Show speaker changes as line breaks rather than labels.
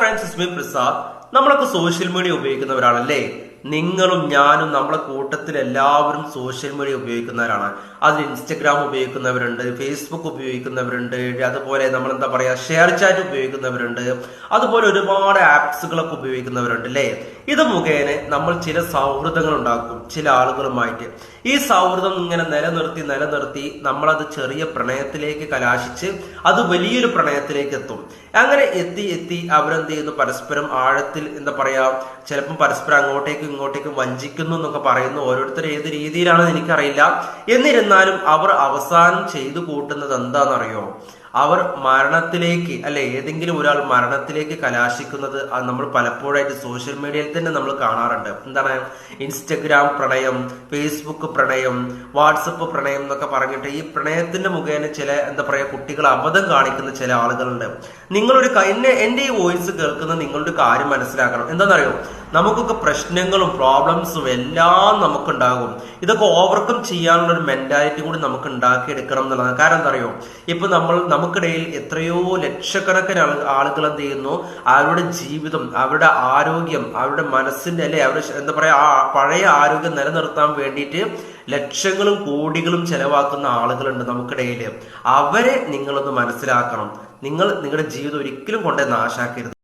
Friends ഇസ്മി പ്രസാദ് നമ്മളൊക്കെ social media ഉപയോഗിക്കുന്നവരാണല്ലേ? നിങ്ങളും ഞാനും നമ്മളെ കൂട്ടത്തിൽ എല്ലാവരും സോഷ്യൽ മീഡിയ ഉപയോഗിക്കുന്നവരാണ്. അതിൽ ഇൻസ്റ്റഗ്രാം ഉപയോഗിക്കുന്നവരുണ്ട് ഫേസ്ബുക്ക് ഉപയോഗിക്കുന്നവരുണ്ട് അതുപോലെ നമ്മൾ എന്താ പറയാ ഷെയർ ചാറ്റ് ഉപയോഗിക്കുന്നവരുണ്ട് അതുപോലെ ഒരുപാട് ആപ്സുകളൊക്കെ ഉപയോഗിക്കുന്നവരുണ്ട് അല്ലേ ഇത് മുഖേന നമ്മൾ ചില സൗഹൃദങ്ങൾ ഉണ്ടാക്കും ചില ആളുകളുമായിട്ട്. ഈ സൗഹൃദം ഇങ്ങനെ നിലനിർത്തി നിലനിർത്തി നമ്മളത് ചെറിയ പ്രണയത്തിലേക്ക് കലാശിച്ച് അത് വലിയൊരു പ്രണയത്തിലേക്ക് എത്തും. അങ്ങനെ എത്തി എത്തി അവരെന്ത് ചെയ്യുന്നു? പരസ്പരം ആഴത്തിൽ എന്താ പറയാ ചിലപ്പം പരസ്പരം അങ്ങോട്ടേക്കും ഇങ്ങോട്ടേക്കും വഞ്ചിക്കുന്നു എന്നൊക്കെ പറയുന്നു. ഓരോരുത്തർ ഏത് രീതിയിലാണെന്ന് എനിക്കറിയില്ല. എന്നിരുന്നാലും അവർ അവസാനം ചെയ്തു കൂട്ടുന്നത് എന്താണെന്നറിയോ? അവർ മരണത്തിലേക്ക് അല്ലെ ഏതെങ്കിലും ഒരാൾ മരണത്തിലേക്ക് കലാശിക്കുന്നത് നമ്മൾ പലപ്പോഴായിട്ട് സോഷ്യൽ മീഡിയയിൽ തന്നെ നമ്മൾ കാണാറുണ്ട്. എന്താണ്? ഇൻസ്റ്റഗ്രാം പ്രണയം ഫേസ്ബുക്ക് പ്രണയം വാട്സപ്പ് പ്രണയം എന്നൊക്കെ പറഞ്ഞിട്ട് ഈ പ്രണയത്തിന്റെ മുഖേന ചില എന്താ പറയുക കുട്ടികൾ അബദ്ധം കാണിക്കുന്ന ചില ആളുകളുണ്ട്. നിങ്ങളൊരു എന്നെ എന്റെ ഈ വോയിസ് കേൾക്കുന്ന നിങ്ങളുടെ കാര്യം മനസ്സിലാക്കണം. എന്താണെന്നറിയോ? നമുക്കൊക്കെ പ്രശ്നങ്ങളും പ്രോബ്ലംസും എല്ലാം നമുക്കുണ്ടാകും. ഇതൊക്കെ ഓവർകം ചെയ്യാനുള്ള ഒരു മെന്റാലിറ്റി കൂടി നമുക്ക് ഉണ്ടാക്കിയെടുക്കണം എന്നുള്ളതാണ്. കാരണം എന്താ അറിയോ ഇപ്പൊ നമ്മൾ നമുക്കിടയിൽ എത്രയോ ലക്ഷക്കണക്കിന് ആളുകൾ എന്ത് ചെയ്യുന്നു? അവരുടെ ജീവിതം അവരുടെ ആരോഗ്യം അവരുടെ മനസ്സിന്റെ അല്ലെ അവരുടെ എന്താ പറയാ ആ പഴയ ആരോഗ്യം നിലനിർത്താൻ വേണ്ടിയിട്ട് ലക്ഷങ്ങളും കോടികളും ചെലവാക്കുന്ന ആളുകളുണ്ട് നമുക്കിടയിൽ അവരെ നിങ്ങളൊന്ന് മനസ്സിലാക്കണം. നിങ്ങൾ നിങ്ങളുടെ ജീവിതം ഒരിക്കലും കൊണ്ടേ നാശാക്കരുത്.